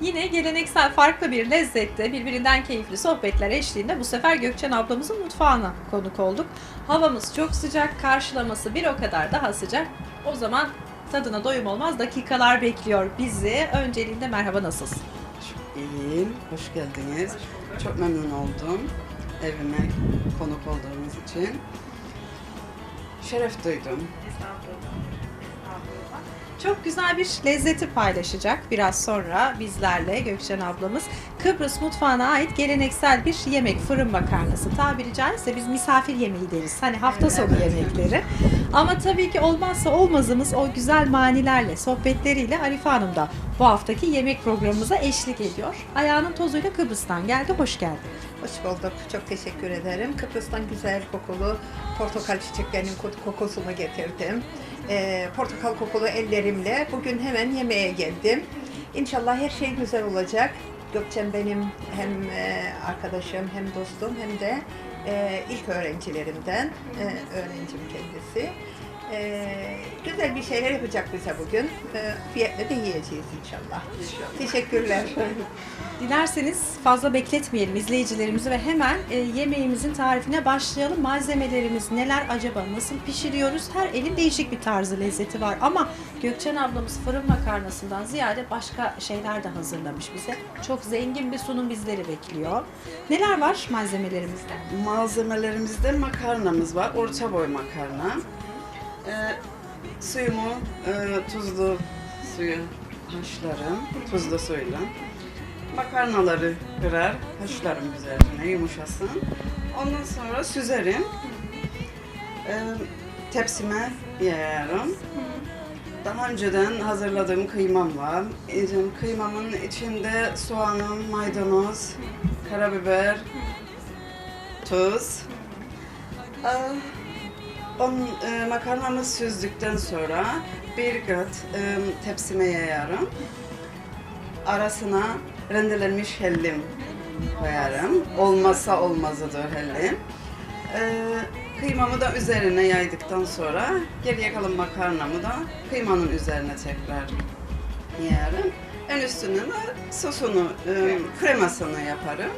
Yine geleneksel farklı bir lezzette birbirinden keyifli sohbetler eşliğinde bu sefer Gökçen ablamızın mutfağına konuk olduk. Havamız çok sıcak, karşılaması bir o kadar daha sıcak. O zaman tadına doyum olmaz dakikalar bekliyor bizi. Önceliğinde merhaba nasılsın? İyiyim, hoş geldiniz. Çok memnun oldum evime konuk olduğunuz için. Şeref duydum. Çok güzel bir lezzeti paylaşacak biraz sonra bizlerle Gökçen ablamız. Kıbrıs mutfağına ait geleneksel bir yemek fırın makarnası. Tabiri caizse biz misafir yemeği deriz. Hani hafta sonu yemekleri. Ama tabii ki olmazsa olmazımız o güzel manilerle, sohbetleriyle Arife Hanım da bu haftaki yemek programımıza eşlik ediyor. Ayağının tozuyla Kıbrıs'tan geldi. Hoş geldin. Hoş bulduk. Çok teşekkür ederim. Kıbrıs'tan güzel kokulu portakal çiçeklerinin ko- kokusunu getirdim. Ee, portakal kokulu ellerimle bugün hemen yemeğe geldim. İnşallah her şey güzel olacak. Gökçen benim hem e, arkadaşım hem dostum hem de e, ilk öğrencilerimden. E, öğrencim kendisi. E, güzel bir şeyler yapacak bize bugün. E, fiyetle de yiyeceğiz inşallah. Teşekkürler. Dilerseniz fazla bekletmeyelim izleyicilerimizi ve hemen e, yemeğimizin tarifine başlayalım. Malzemelerimiz neler acaba, nasıl pişiriyoruz? Her elin değişik bir tarzı lezzeti var ama Gökçen ablamız fırın makarnasından ziyade başka şeyler de hazırlamış bize. Çok zengin bir sunum bizleri bekliyor. Neler var malzemelerimizde? Malzemelerimizde makarnamız var, orta boy makarna. Ee, suyumu e, tuzlu suyu haşlarım, tuzlu suyla. Makarnaları kırar, haşlarım güzelce yumuşasın. Ondan sonra süzerim. Ee, tepsime yayarım. Daha önceden hazırladığım kıymam var. Ee, Kıymamın içinde soğanım, maydanoz, karabiber, tuz. Ee, e, makarnamı süzdükten sonra bir kat e, tepsime yayarım. Arasına rendelenmiş hellim koyarım. Olmazsa olmazıdır hellim. Ee, kıymamı da üzerine yaydıktan sonra geriye kalan makarnamı da kıymanın üzerine tekrar yayarım. En üstüne de sosunu, e, kremasını yaparım.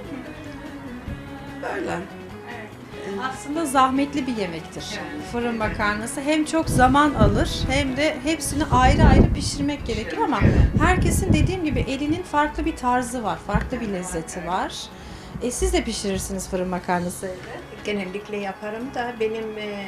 Böyle. Aslında zahmetli bir yemektir. Fırın makarnası hem çok zaman alır hem de hepsini ayrı ayrı pişirmek gerekir ama herkesin dediğim gibi elinin farklı bir tarzı var, farklı bir lezzeti var. E, siz de pişirirsiniz fırın makarnası evde. genellikle yaparım da benim e,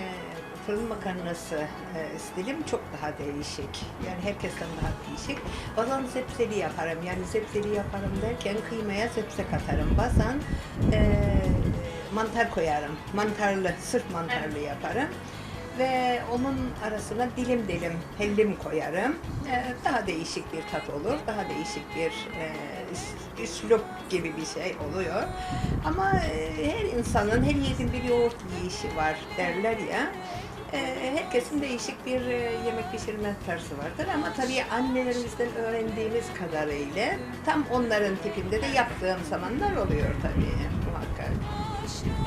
fırın makarnası e, stilim çok daha değişik. Yani herkesten daha değişik. Bazen zepseli yaparım. Yani zepseli yaparım derken kıymaya zepse katarım. Bazen e, mantar koyarım. Mantarlı, sırf mantarlı yaparım. Ve onun arasına dilim dilim hellim koyarım. E, daha değişik bir tat olur. Daha değişik bir e, üs- üslup gibi bir şey oluyor. Ama e, her insanın her yiğidin bir yoğurt yiyişi var derler ya. E, herkesin değişik bir e, yemek pişirme tarzı vardır ama tabii annelerimizden öğrendiğimiz kadarıyla tam onların tipinde de yaptığım zamanlar oluyor tabii.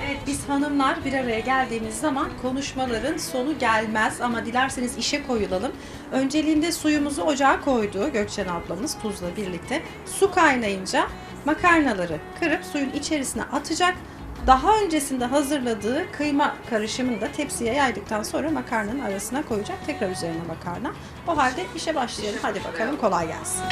Evet biz hanımlar bir araya geldiğimiz zaman konuşmaların sonu gelmez ama dilerseniz işe koyulalım. Önceliğinde suyumuzu ocağa koydu Gökçen ablamız tuzla birlikte. Su kaynayınca makarnaları kırıp suyun içerisine atacak. Daha öncesinde hazırladığı kıyma karışımını da tepsiye yaydıktan sonra makarnanın arasına koyacak. Tekrar üzerine makarna. O halde işe başlayalım. Hadi bakalım kolay gelsin.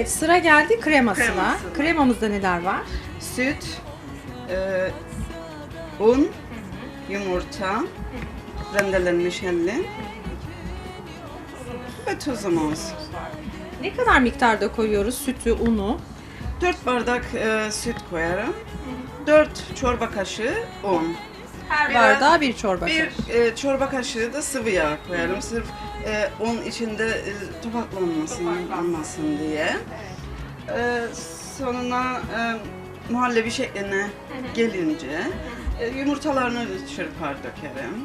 Evet sıra geldi kremasına. Kremasına. Kremamızda neler var? Süt, e, un, yumurta, rendelenmiş hellim ve tuzumuz. Ne kadar miktarda koyuyoruz sütü, unu? 4 bardak e, süt koyarım. 4 çorba kaşığı un. Her Biraz- bardağa bir çorba Bir kaşığı. e, çorba kaşığı da sıvı yağ koyarım. Sırf e, un içinde e, topaklanmasın, olmasın diye. E, sonuna e, muhallebi şekline gelince E, yumurtalarını çırpar dökerim.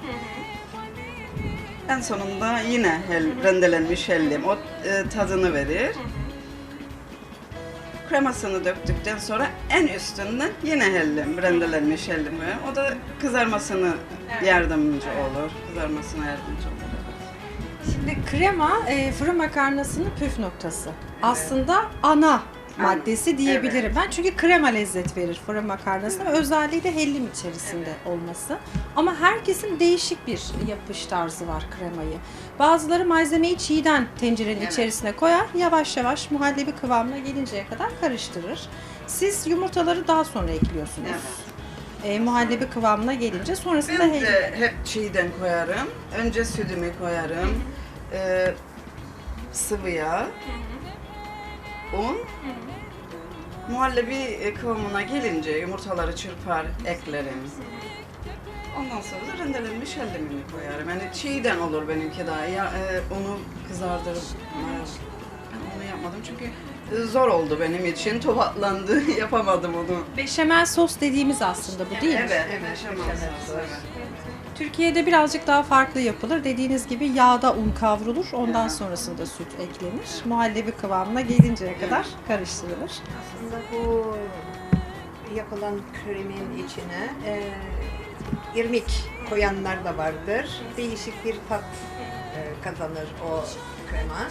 En sonunda yine hel, rendelenmiş hellim o e, tadını verir. Kremasını döktükten sonra en üstünden yine hellim, rendelenmiş hellim verir. O da kızarmasını yardımcı olur. Kızarmasına yardımcı olur. Şimdi krema e, fırın makarnasının püf noktası. Aslında ana maddesi diyebilirim ben. Çünkü krema lezzet verir fırın makarnasına ve özelliği de hellim içerisinde olması. Ama herkesin değişik bir yapış tarzı var kremayı. Bazıları malzemeyi çiğden tencerenin Evet. içerisine koyar, yavaş yavaş muhallebi kıvamına gelinceye kadar karıştırır. Siz yumurtaları daha sonra ekliyorsunuz. E, muhallebi kıvamına gelince sonrasında Ben de hep çiğden koyarım. Önce sütümü koyarım. Ee, sıvı yağ. Un. Muhallebi e, kıvamına gelince yumurtaları çırpar, eklerim. Ondan sonra da rendelenmiş hellimini koyarım. Yani çiğden olur benimki daha. Ya, e, onu kızardırıp ben onu yapmadım çünkü e, zor oldu benim için. Topatlandı. Yapamadım onu. Beşamel sos dediğimiz aslında bu değil mi? Evet, Evet, beşamel sos. evet. Türkiye'de birazcık daha farklı yapılır. Dediğiniz gibi yağda un kavrulur. Ondan sonrasında süt eklenir. Muhallebi kıvamına gelinceye kadar karıştırılır. Aslında bu yapılan kremin içine e, irmik koyanlar da vardır. Değişik bir tat e, kazanır o krema.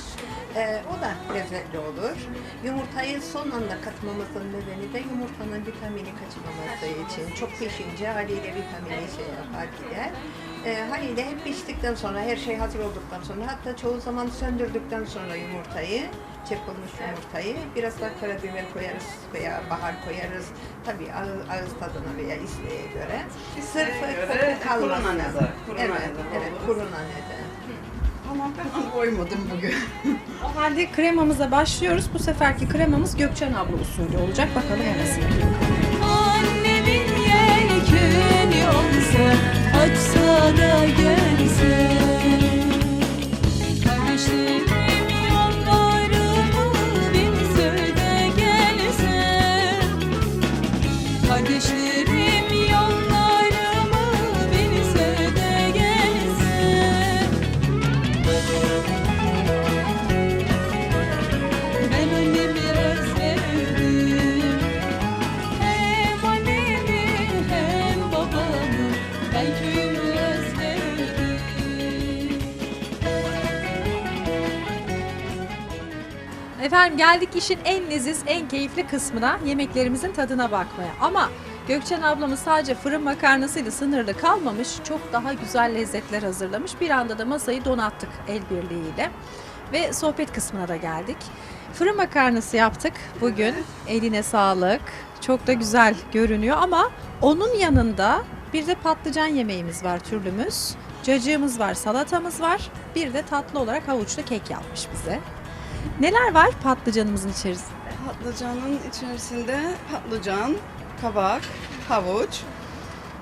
E, o da lezzetli olur. Yumurtayı son anda katmamızın nedeni de yumurtanın vitamini kaçmaması için. Çok pişince haliyle vitamini şey yapar gider. E, haliyle hep piştikten sonra, her şey hazır olduktan sonra, hatta çoğu zaman söndürdükten sonra yumurtayı, çırpılmış yumurtayı, biraz da karabiber koyarız veya bahar koyarız. Tabii ağız, ağız tadına veya isteğe göre. Sırf koku kalmasın. kuru nanede, kuru evet, evet, olur. kuru nanede. Ama ben onu koymadım bugün. O halde kremamıza başlıyoruz. Bu seferki kremamız Gökçen abla usulü olacak. Bakalım o nasıl. Annemin yelkeni olsa Açsa da gelse Efendim geldik işin en leziz, en keyifli kısmına yemeklerimizin tadına bakmaya. Ama Gökçen ablamız sadece fırın makarnasıyla sınırlı kalmamış, çok daha güzel lezzetler hazırlamış. Bir anda da masayı donattık el birliğiyle. Ve sohbet kısmına da geldik. Fırın makarnası yaptık bugün. Eline sağlık. Çok da güzel görünüyor ama onun yanında bir de patlıcan yemeğimiz var türlümüz. Cacığımız var, salatamız var. Bir de tatlı olarak havuçlu kek yapmış bize. Neler var patlıcanımızın içerisinde? Patlıcanın içerisinde patlıcan, kabak, havuç,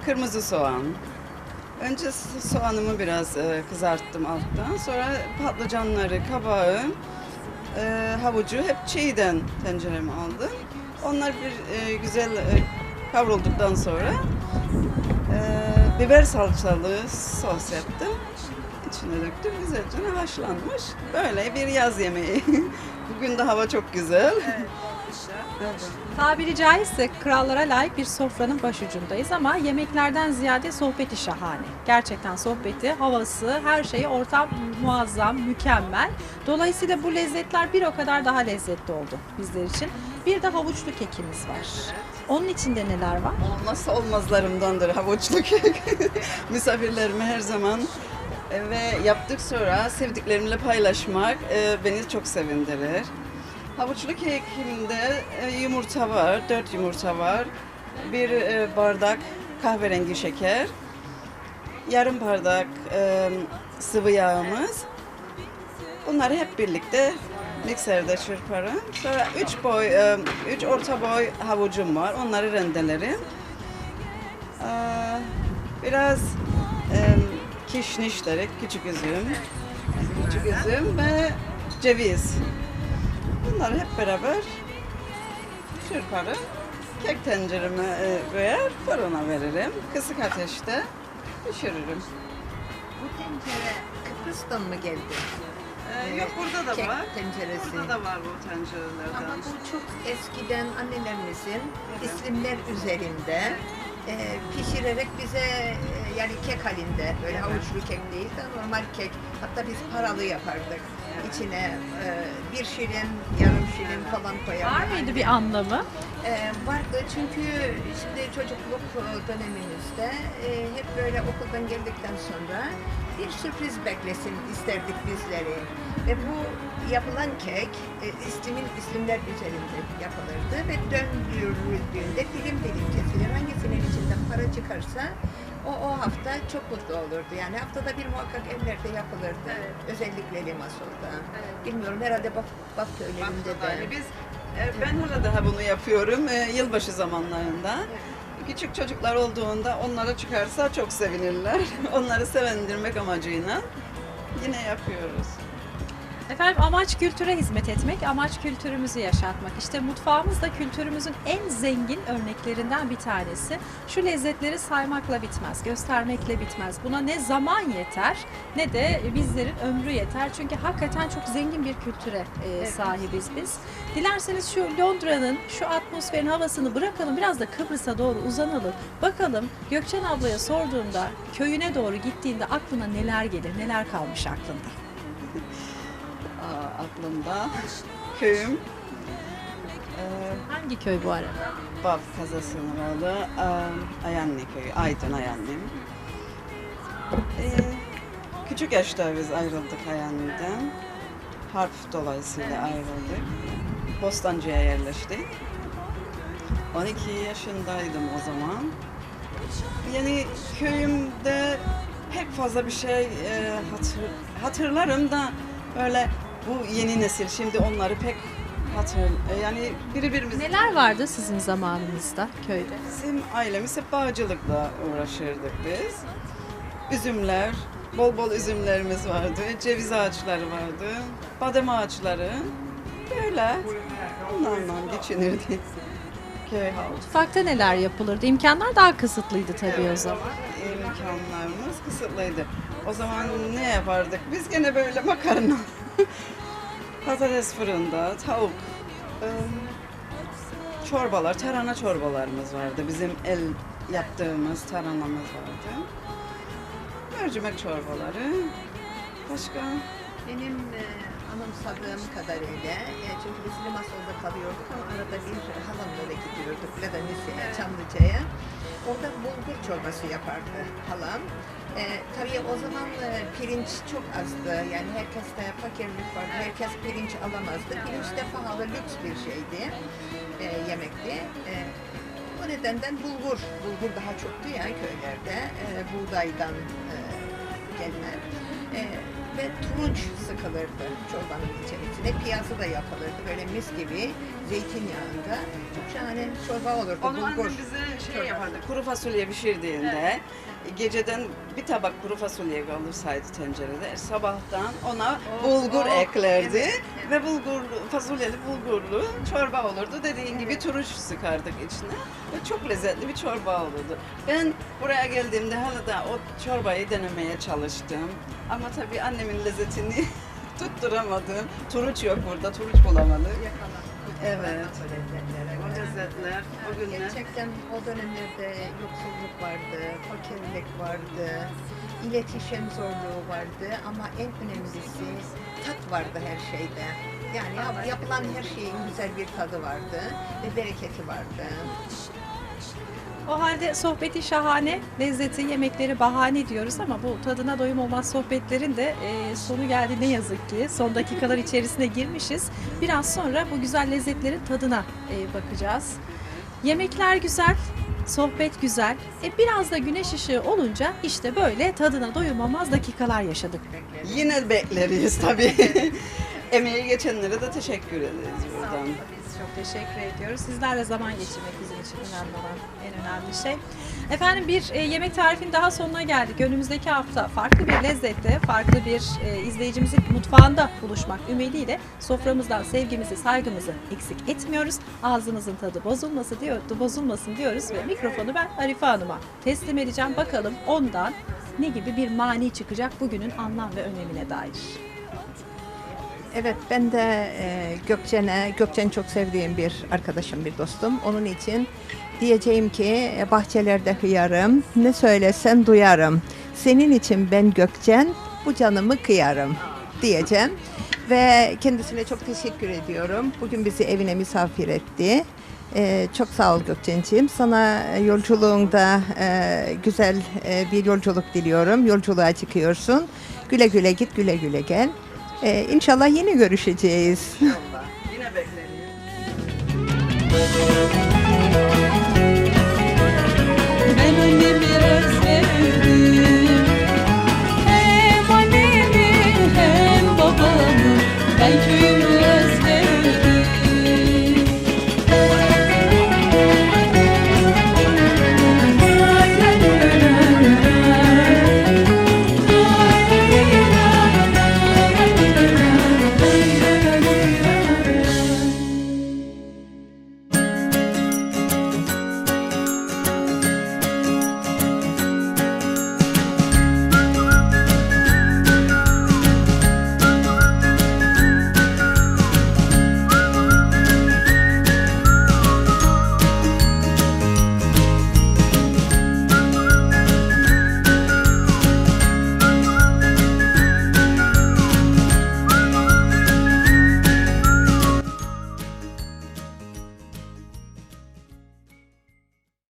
kırmızı soğan. Önce so- soğanımı biraz e, kızarttım alttan. Sonra patlıcanları, kabağı, e, havucu hep çiğden tencereme aldım. Onlar bir e, güzel kavrulduktan sonra biber salçalı sos yaptım. İçine döktüm. Güzelce haşlanmış. Böyle bir yaz yemeği. Bugün de hava çok güzel. Evet. Tabiri caizse krallara layık bir sofranın başucundayız ama yemeklerden ziyade sohbeti şahane. Gerçekten sohbeti, havası, her şeyi ortam muazzam, mükemmel. Dolayısıyla bu lezzetler bir o kadar daha lezzetli oldu bizler için. Bir de havuçlu kekimiz var. Onun içinde neler var? Olmazsa olmazlarımdandır havuçlu kek. Misafirlerime her zaman ve yaptık sonra sevdiklerimle paylaşmak e, beni çok sevindirir. Havuçlu kekimde e, yumurta var, dört yumurta var. Bir e, bardak kahverengi şeker, yarım bardak e, sıvı yağımız. Bunları hep birlikte mikserde çırparım. Sonra üç boy, e, üç orta boy havucum var. Onları rendelerim. Ee, Biraz e, kişniş derik, küçük üzüm, küçük üzüm ve ceviz. Bunları hep beraber çırparım. Kek tencereme e, koyar, fırına veririm. Kısık ateşte pişiririm. Bu tencere Kıbrıs'tan mı geldi? Ee, yok burada da Kek var. tenceresi. Burada da var bu tencerelerden. Ama bu çok eskiden annelerimizin isimler üzerinde e, pişirerek bize e, yani kek halinde böyle havuçlu kek değil de normal kek hatta biz paralı yapardık. İçine e, bir şirin, yarım şirin falan koyardık. Var mıydı bir anlamı? E, vardı çünkü şimdi çocukluk e, dönemimizde e, hep böyle okuldan geldikten sonra bir sürpriz beklesin isterdik bizleri. Ve bu yapılan kek e, istimin isimler üzerinde yapılırdı ve döndürüldüğünde dilim dilim kesilir. Hangisinin içinden para çıkarsa o, o hafta çok mutlu olurdu. Yani haftada bir muhakkak evlerde yapılırdı. Özellikle Limasol'da. Bilmiyorum herhalde Baf köylerinde Bafra'da de. öyle. Biz, e, ben hala daha bunu yapıyorum e, yılbaşı zamanlarında. Küçük çocuklar olduğunda onlara çıkarsa çok sevinirler. Onları sevindirmek amacıyla yine yapıyoruz. Efendim amaç kültüre hizmet etmek, amaç kültürümüzü yaşatmak. İşte mutfağımız da kültürümüzün en zengin örneklerinden bir tanesi. Şu lezzetleri saymakla bitmez, göstermekle bitmez. Buna ne zaman yeter ne de bizlerin ömrü yeter. Çünkü hakikaten çok zengin bir kültüre e, sahibiz biz. Dilerseniz şu Londra'nın şu atmosferin havasını bırakalım biraz da Kıbrıs'a doğru uzanalım. Bakalım Gökçen ablaya sorduğumda köyüne doğru gittiğinde aklına neler gelir, neler kalmış aklında. Aklımda köyüm e, Hangi köy bu arada? Baf kazasına bağlı e, Ayanlı köyü, Aydın Ayanlı. E, küçük yaşta biz ayrıldık Ayanlı'dan. Harp dolayısıyla ayrıldık. Bostancı'ya yerleştik. 12 yaşındaydım o zaman. Yani köyümde pek fazla bir şey e, hatır, hatırlarım da böyle bu yeni nesil şimdi onları pek hatır e, yani birbirimiz Neler vardı sizin zamanınızda köyde? Bizim ailemiz hep bağcılıkla uğraşırdık biz. Üzümler, bol bol üzümlerimiz vardı, ceviz ağaçları vardı, badem ağaçları. Böyle onlarla geçinirdik. Köy halkı. Mutfakta neler yapılırdı? İmkanlar daha kısıtlıydı tabii o zaman. imkanlarımız kısıtlıydı. O zaman ne yapardık? Biz gene böyle makarna, patates fırında, tavuk, ım, çorbalar, tarhana çorbalarımız vardı. Bizim el yaptığımız tarhanamız vardı. Mercimek çorbaları. Başka? Benim e, anımsadığım kadarıyla, e, çünkü biz Limasol'da kalıyorduk ama arada bir halamlara gidiyorduk Ledanis'e, Çamlıca'ya. Orada bulgur çorbası yapardı halam. E, tabii o zaman e, pirinç çok azdı. Yani herkeste fakirlik vardı. Herkes pirinç alamazdı. Pirinç de pahalı, lüks bir şeydi. E, yemekti. E, o nedenden bulgur, bulgur daha çoktu ya köylerde. E, buğdaydan e, gelme. E, ve turunç sıkılırdı çorbanın içerisine. Piyazı da yapılırdı. Böyle mis gibi zeytinyağında. Çok şahane çorba olurdu. Onu annem bize şey yapardı, kuru fasulye pişirdiğinde geceden bir tabak kuru fasulye kalırsaydı tencerede sabahtan ona bulgur oh, eklerdi evet, ve bulgur fasulyeli bulgurlu çorba olurdu. Dediğin gibi turunç sıkardık içine ve çok lezzetli bir çorba olurdu. Ben buraya geldiğimde hala da o çorbayı denemeye çalıştım. Ama tabii annemin lezzetini tutturamadım. Turunç yok burada, turunç bulamadık. Evet. O lezzetler, o günler. Gerçekten o dönemlerde yoksulluk vardı, fakirlik vardı, iletişim zorluğu vardı ama en önemlisi tat vardı her şeyde. Yani yap- yapılan her şeyin güzel bir tadı vardı ve bereketi vardı. O halde sohbeti şahane, lezzeti, yemekleri bahane diyoruz ama bu tadına doyum olmaz sohbetlerin de e, sonu geldi ne yazık ki. Son dakikalar içerisine girmişiz. Biraz sonra bu güzel lezzetlerin tadına e, bakacağız. Yemekler güzel, sohbet güzel. E, biraz da güneş ışığı olunca işte böyle tadına doyulmaz dakikalar yaşadık. Yine bekleriz tabii. Emeği geçenlere de teşekkür ederiz buradan. Çok teşekkür ediyoruz. Sizlerle zaman geçirmek bizim için önemli olan en önemli şey. Efendim bir e, yemek tarifinin daha sonuna geldik. Önümüzdeki hafta farklı bir lezzette, farklı bir e, izleyicimizin mutfağında buluşmak ümidiyle soframızdan sevgimizi, saygımızı eksik etmiyoruz. Ağzınızın tadı bozulması diyor, bozulmasın diyoruz ve mikrofonu ben Arife Hanım'a teslim edeceğim. Bakalım ondan ne gibi bir mani çıkacak bugünün anlam ve önemine dair. Evet ben de e, Gökçen'e, Gökçen çok sevdiğim bir arkadaşım, bir dostum. Onun için diyeceğim ki e, bahçelerde hıyarım, ne söylesen duyarım. Senin için ben Gökçen, bu canımı kıyarım diyeceğim. Ve kendisine çok teşekkür ediyorum. Bugün bizi evine misafir etti. E, çok sağ ol Gökçen'ciğim. Sana yolculuğunda e, güzel e, bir yolculuk diliyorum. Yolculuğa çıkıyorsun. Güle güle git, güle güle gel. Ee, inşallah yine görüşeceğiz. Yine bekleriz.